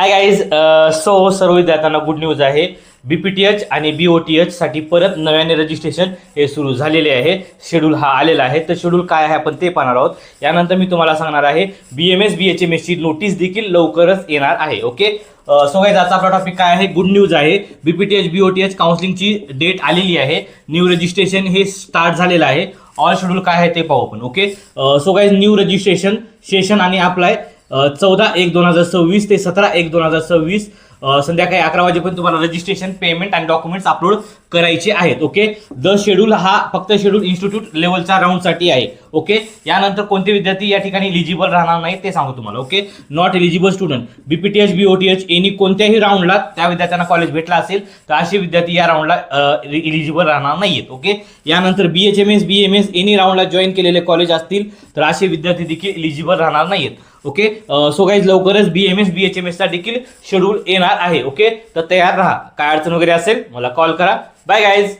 Hi guys so सर्व विद्यार्थ्यांना good news आहे. बी पी टी एच आणि बी ओ टी एच साठी परत नव्याने रजिस्ट्रेशन हे सुरू झालेले आहे. शेड्यूल हा आलेला आहे. तर शेड्यूल काय आहे आपण ते पाहणार आहोत. यानंतर मी तुम्हाला सांगणार आहे B M S B H M एसची नोटीस देखील लवकरच येणार आहे ओके सो गाईज आजचा आपला टॉपिक काय आहे? गुड न्यूज आहे. B P T H B O T H काउन्सिलिंगची date आलेली आहे. न्यू रजिस्ट्रेशन हे स्टार्ट झालेलं आहे. ऑल शेड्यूल काय आहे ते पाहू आपण okay so guys new registration session आणि अप्लाय चौदा एक दोन हजार सव्वीस ते सतरा एक दोन हजार सव्वीस संध्याकाळी अकरा वाजेपर्यंत तुम्हाला रजिस्ट्रेशन पेमेंट आणि डॉक्युमेंट्स अपलोड करायचे आहेत ओके द शेड्यूल हा फक्त शेड्यूल इन्स्टिट्यूट लेवलच्या राऊंडसाठी आहे ओके यानंतर कोणते विद्यार्थी या ठिकाणी इलिजिबल राहणार नाही ते सांगू तुम्हाला okay not eligible student BPTH BOTH any कोणत्याही राऊंडला त्या विद्यार्थ्यांना कॉलेज भेटला असेल तर असे विद्यार्थी या राऊंडला इलिजिबल राहणार नाहीत ओके यानंतर B H M S B M S any राऊंडला join केलेले कॉलेज असतील तर असे विद्यार्थी देखील इलिजिबल राहणार नाहीत ओके सो गाईज लवकरच B M S B H M एसचा देखील शेड्यूल येणार आहे. ओके तर तयार राहा. काय अडचण वगैरे असेल मला कॉल करा. Bye guys